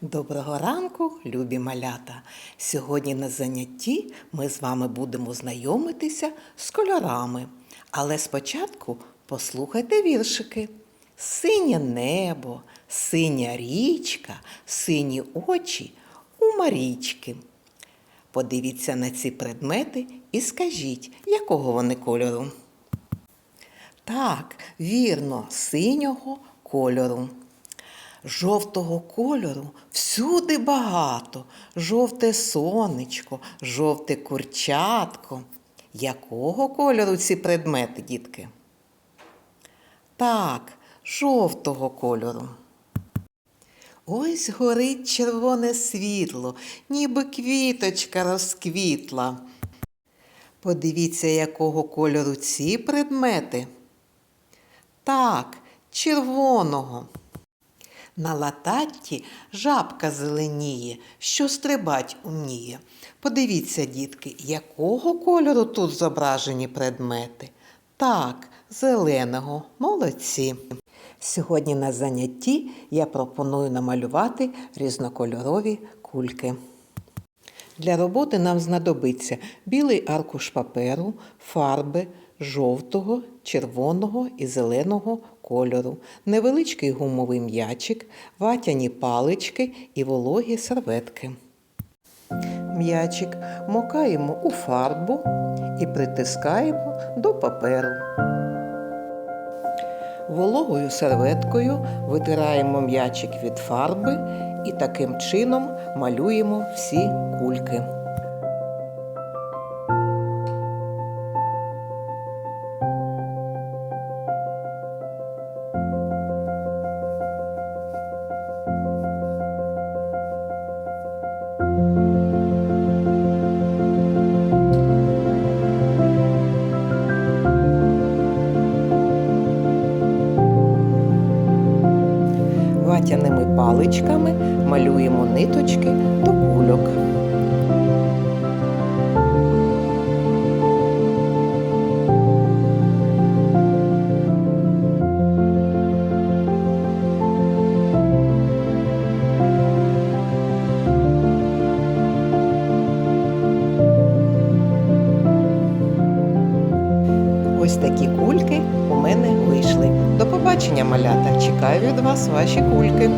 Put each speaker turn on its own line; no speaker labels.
Доброго ранку, любі малята! Сьогодні на занятті ми з вами будемо знайомитися з кольорами. Але спочатку послухайте віршики. Синє небо, синя річка, сині очі у Марічки. Подивіться на ці предмети і скажіть, якого вони кольору. Так, вірно, синього кольору. Жовтого кольору всюди багато. Жовте сонечко, жовте курчатко. Якого кольору ці предмети, дітки? Так, жовтого кольору. Ось горить червоне світло, ніби квіточка розквітла. Подивіться, якого кольору ці предмети. Так, червоного. На лататті жабка зеленіє, що стрибать уміє. Подивіться, дітки, якого кольору тут зображені предмети? Так, зеленого, молодці. Сьогодні на занятті я пропоную намалювати різнокольорові кульки. Для роботи нам знадобиться білий аркуш паперу, фарби жовтого, червоного і зеленого кольору, невеличкий гумовий м'ячик, ватяні палички і вологі серветки. М'ячик мокаємо у фарбу і притискаємо до паперу. Вологою серветкою витираємо м'ячик від фарби і таким чином малюємо всі кульки. Ватяними паличками малюємо ниточки до кульок. Ось такі кульки у мене вийшли. Побачення, малята! Чекаю від вас ваші кульки.